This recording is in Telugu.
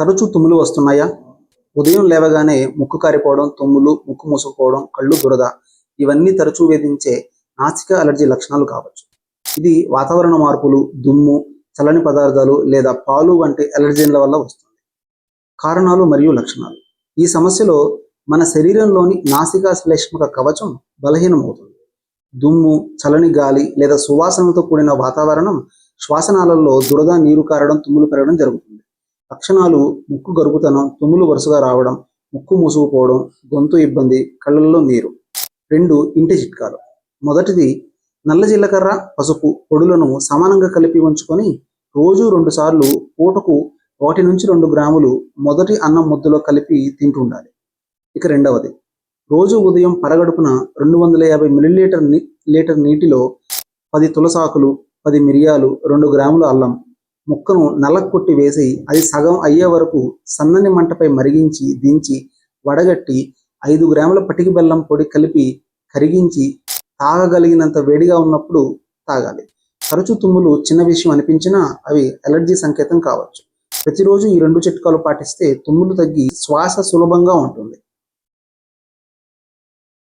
తరచూ తుమ్ములు వస్తున్నాయా? ఉదయం లేవగానే ముక్కు కారిపోవడం తుమ్ములు ముక్కు మూసుకుపోవడం కళ్ళు దురద ఇవన్నీ తరచూ వేధించే నాసిక అలర్జీ లక్షణాలు కావచ్చు. ఇది వాతావరణ మార్పులు దుమ్ము చల్లని పదార్థాలు లేదా పాలు వంటి అలర్జీన్ల వల్ల వస్తుంది. కారణాలు మరియు లక్షణాలు. ఈ సమస్యలో మన శరీరంలోని నాసికా శ్లేష్మక కవచం బలహీనమవుతుంది. దుమ్ము చలని గాలి లేదా సువాసనతో కూడిన వాతావరణం శ్వాసనాళల్లో దురద నీరు కారడం తుమ్ములు పెరగడం జరుగుతుంది. లక్షణాలు ముక్కు గరుపుతనం తుమ్ములు వరుసగా రావడం ముక్కు మూసుకుపోవడం గొంతు ఇబ్బంది కళ్ళల్లో నీరు. రెండు ఇంటి చిట్కాలు. మొదటిది నల్ల జీలకర్ర పసుపు పొడులను సమానంగా కలిపి ఉంచుకొని రోజు రెండు సార్లు పూటకు ఒకటి నుంచి రెండు గ్రాములు మొదటి అన్నం ముద్దలో కలిపి తింటుండాలి. ఇక రెండవది రోజు ఉదయం పరగడుపున రెండు వందల యాభై మిల్లీలీటర్ లీటర్ నీటిలో పది తులసాకులు పది మిరియాలు రెండు గ్రాముల అల్లం ముక్కను నల్లకొట్టి వేసి అది సగం అయ్యే వరకు సన్నని మంటపై మరిగించి దించి వడగట్టి ఐదు గ్రాముల పటికి బెల్లం పొడి కలిపి కరిగించి తాగగలిగినంత వేడిగా ఉన్నప్పుడు తాగాలి. తరచు తుమ్ములు చిన్న విషయం అనిపించినా అవి అలర్జీ సంకేతం కావచ్చు. ప్రతిరోజు ఈ రెండు చిట్కాలు పాటిస్తే తుమ్ములు తగ్గి శ్వాస సులభంగా ఉంటుంది.